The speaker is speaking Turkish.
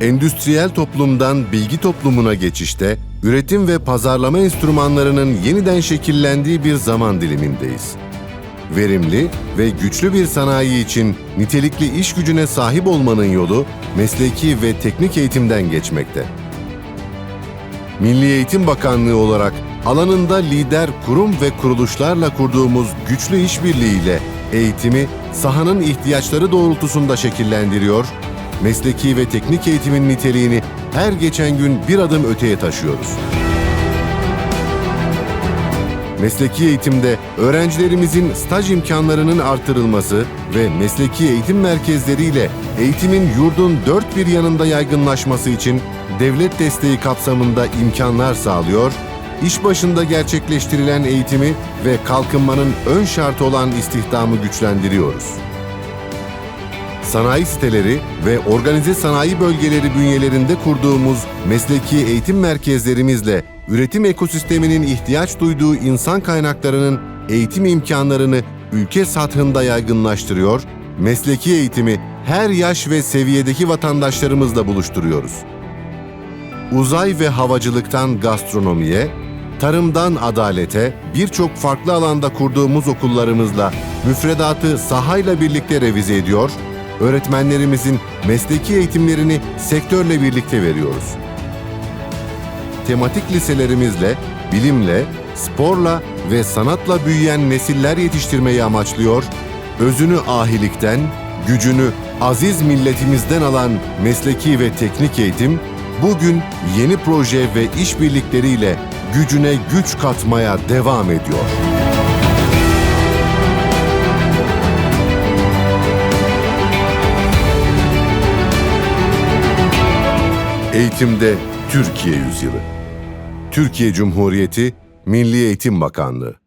Endüstriyel toplumdan bilgi toplumuna geçişte, üretim ve pazarlama enstrümanlarının yeniden şekillendiği bir zaman dilimindeyiz. Verimli ve güçlü bir sanayi için nitelikli iş gücüne sahip olmanın yolu mesleki ve teknik eğitimden geçmekte. Milli Eğitim Bakanlığı olarak alanında lider kurum ve kuruluşlarla kurduğumuz güçlü işbirliğiyle eğitimi sahanın ihtiyaçları doğrultusunda şekillendiriyor, mesleki ve teknik eğitimin niteliğini her geçen gün bir adım öteye taşıyoruz. Mesleki eğitimde öğrencilerimizin staj imkanlarının artırılması ve mesleki eğitim merkezleriyle eğitimin yurdun dört bir yanında yaygınlaşması için devlet desteği kapsamında imkanlar sağlıyor, iş başında gerçekleştirilen eğitimi ve kalkınmanın ön şartı olan istihdamı güçlendiriyoruz. Sanayi siteleri ve organize sanayi bölgeleri bünyelerinde kurduğumuz mesleki eğitim merkezlerimizle üretim ekosisteminin ihtiyaç duyduğu insan kaynaklarının eğitim imkanlarını ülke sathında yaygınlaştırıyor, mesleki eğitimi her yaş ve seviyedeki vatandaşlarımızla buluşturuyoruz. Uzay ve havacılıktan gastronomiye, tarımdan adalete birçok farklı alanda kurduğumuz okullarımızla müfredatı sahayla birlikte revize ediyor, öğretmenlerimizin mesleki eğitimlerini sektörle birlikte veriyoruz. Tematik liselerimizle, bilimle, sporla ve sanatla büyüyen nesiller yetiştirmeyi amaçlıyor, özünü ahilikten, gücünü aziz milletimizden alan mesleki ve teknik eğitim, bugün yeni proje ve işbirlikleriyle gücüne güç katmaya devam ediyor. Eğitimde Türkiye Yüzyılı. Türkiye Cumhuriyeti Milli Eğitim Bakanlığı